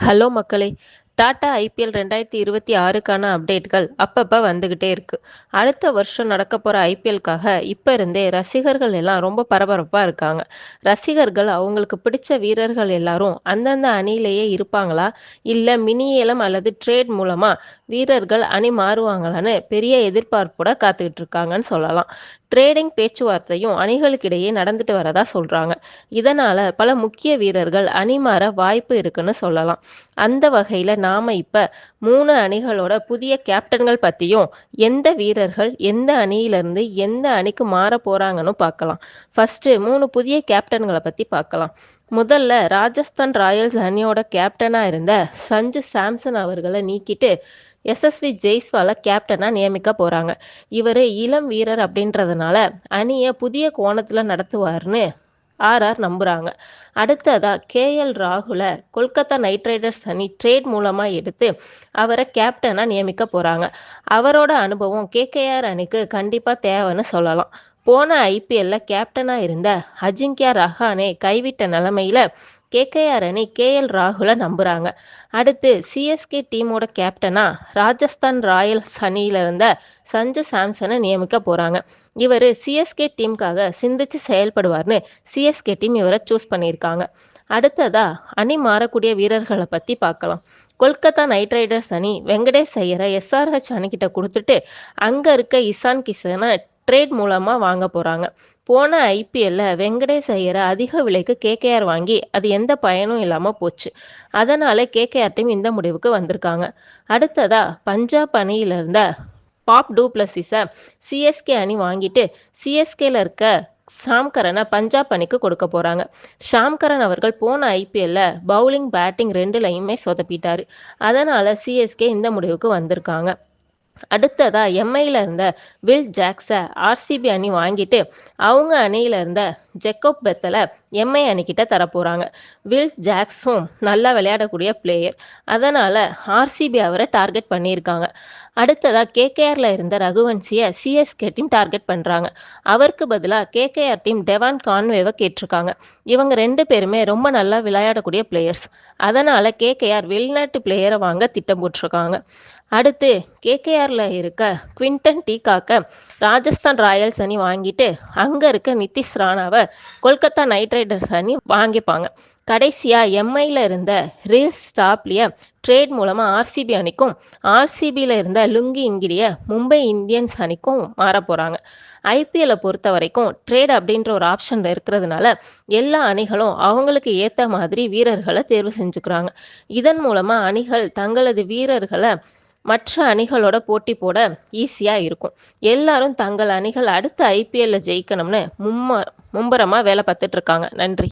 Hello மக்களே! Tata IPL ரெண்டாயிரத்தி இருபத்தி ஆறுக்கான அப்டேட்கள் அப்பப்போ வந்துக்கிட்டே இருக்குது அடுத்த வருஷம் நடக்கப்போற ஐபிஎல்க்காக இப்போ இருந்தே ரசிகர்கள் எல்லாம் ரொம்ப பரபரப்பாக இருக்காங்க. ரசிகர்கள் அவங்களுக்கு பிடிச்ச வீரர்கள் எல்லாரும் அந்தந்த அணியிலேயே இருப்பாங்களா? இல்லை மினி ஏலம் அல்லது ட்ரேட் மூலமாக வீரர்கள் அணி மாறுவாங்களான்னு பெரிய எதிர்பார்ப்போட காத்துக்கிட்டு இருக்காங்கன்னு சொல்லலாம். ட்ரேடிங் பேச்சுவார்த்தையும் அணிகளுக்கிடையே நடந்துட்டு வரதா சொல்கிறாங்க இதனால் பல முக்கிய வீரர்கள் அணி மாற வாய்ப்பு இருக்குன்னு சொல்லலாம். அந்த வகையில் நாம் இப்போ மூணு அணிகளோட புதிய கேப்டன்கள் பற்றியும் எந்த வீரர்கள் எந்த அணியிலிருந்து எந்த அணிக்கு மாறப் போகிறாங்கன்னு பார்க்கலாம். ஃபஸ்ட்டு மூணு புதிய கேப்டன்களை பற்றி பார்க்கலாம். முதல்ல ராஜஸ்தான் ராயல்ஸ் அணியோட கேப்டனாக இருந்த சஞ்சு சாம்சன் அவர்களை நீக்கிட்டு எஸ்எஸ்வி ஜெய்ஸ்வால கேப்டனாக நியமிக்க போகிறாங்க இவர் இளம் வீரர் அப்படின்றதுனால அணியை புதிய கோணத்தில் நடத்துவார்னு ஆர்.ஆர் நம்புகிறாங்க அடுத்ததாக கேஎல் ராகுலை கொல்கத்தா நைட் ரைடர்ஸ் அணி ட்ரேட் மூலமாக எடுத்து அவரை கேப்டனாக நியமிக்க போகிறாங்க அவரோட அனுபவம் கே.கே.ஆர் அணிக்கு கண்டிப்பாக தேவைன்னு சொல்லலாம். போன ஐபிஎல்ல கேப்டனாக இருந்த அஜிங்கியா ரஹானே கைவிட்ட நிலமையில கே.கே.ஆர் அணி கே. எல். நம்புகிறாங்க அடுத்து சி.எஸ்.கே டீமோட கேப்டனாக ராஜஸ்தான் ராயல்ஸ் அணியில் இருந்த சஞ்சு சாம்சனை நியமிக்க போகிறாங்க இவர் சி.எஸ்.கே டீமுக்காக சிந்திச்சு செயல்படுவார்னு சி.எஸ்.கே டீம் இவரை சூஸ் பண்ணியிருக்காங்க. அடுத்ததா அணி மாறக்கூடிய வீரர்களை பற்றி பார்க்கலாம். கொல்கத்தா நைட் ரைடர்ஸ் அணி வெங்கடேஷ் ஐயரை எஸ்ஆர்ஹெச் அணிக்கிட்ட கொடுத்துட்டு அங்கே இருக்க இசான் கிஷனை ட்ரேட் மூலமாக வாங்க போகிறாங்க போன ஐபிஎல்ல வெங்கடேஷ் ஐயரை அதிக விலைக்கு கே.கே.ஆர் வாங்கி அது எந்த பயனும் இல்லாமல் போச்சு. அதனால கே.கே.ஆர் டீம் இந்த முடிவுக்கு வந்திருக்காங்க. அடுத்ததா பஞ்சாப் அணியில் இருந்த பாப் டூ பிளஸிஸை சி.எஸ்.கே அணி வாங்கிட்டு சி.எஸ்.கேல இருக்க ஷாம்கரனை பஞ்சாப் அணிக்கு கொடுக்க போகிறாங்க ஷாம்கரன் அவர்கள் போன ஐபிஎல்ல பவுலிங் பேட்டிங் ரெண்டுலையுமே சொதப்பிட்டார் அதனால சி.எஸ்.கே இந்த முடிவுக்கு வந்திருக்காங்க. அடுத்ததா எம்.ஐல இருந்த வில் ஜாக்ஸை ஆர்.சி.பி அணி வாங்கிட்டு அவங்க அணியில இருந்த ஜெக்கோப் பெத்தலை எம்.ஐ அணிக்கிட்ட தரப்போகிறாங்க வில் ஜாக்ஸும் நல்லா விளையாடக்கூடிய பிளேயர். அதனால் ஆர்.சி.பி அவரை டார்கெட் பண்ணியிருக்காங்க. அடுத்ததாக கேகேஆரில் இருந்த ரகுவன்சியை சி.எஸ்.கே டீம் டார்கெட் பண்ணுறாங்க அவருக்கு பதிலாக கே.கே.ஆர் டீம் டெவான் கான்வேவை கேட்டிருக்காங்க. இவங்க ரெண்டு பேருமே ரொம்ப நல்லா விளையாடக்கூடிய பிளேயர்ஸ். அதனால் கே.கே.ஆர் வெளிநாட்டு பிளேயரை வாங்க திட்டம் போட்டிருக்காங்க. அடுத்து கேகேஆரில் இருக்க குவிண்டன் டீகாக்க ராஜஸ்தான் ராயல்ஸ் அணி வாங்கிட்டு அங்கே இருக்க நிதிஷ் ராணாவ கொல்கத்தா நைட் ரைடர்ஸ் அணி வாங்கிப்பாங்க. கடைசியாக எம்ஐயில் இருந்த ரீஸ் ஸ்டாப்லிய ட்ரேட் மூலமாக ஆர்.சி.பி அணிக்கும் ஆர்சிபியில் இருந்த லுங்கி இங்கிலிய மும்பை இந்தியன்ஸ் அணிக்கும் மாறப்போகிறாங்க ஐபிஎல்லை பொறுத்த வரைக்கும் ட்ரேட் அப்படின்ற ஒரு ஆப்ஷன் இருக்கிறதுனால எல்லா அணிகளும் அவங்களுக்கு ஏற்ற மாதிரி வீரர்களை தேர்வு செஞ்சுக்கிறாங்க. இதன் மூலமாக அணிகள் தங்களது வீரர்களை மற்ற அணிகளோட போட்டி போட ஈஸியாக இருக்கும். எல்லாரும் தங்கள் அணிகள் அடுத்த ஐபிஎல்ல ஜெயிக்கணும்னு மும்ம மும்முரமா வேலை பார்த்துட்ருக்காங்க நன்றி.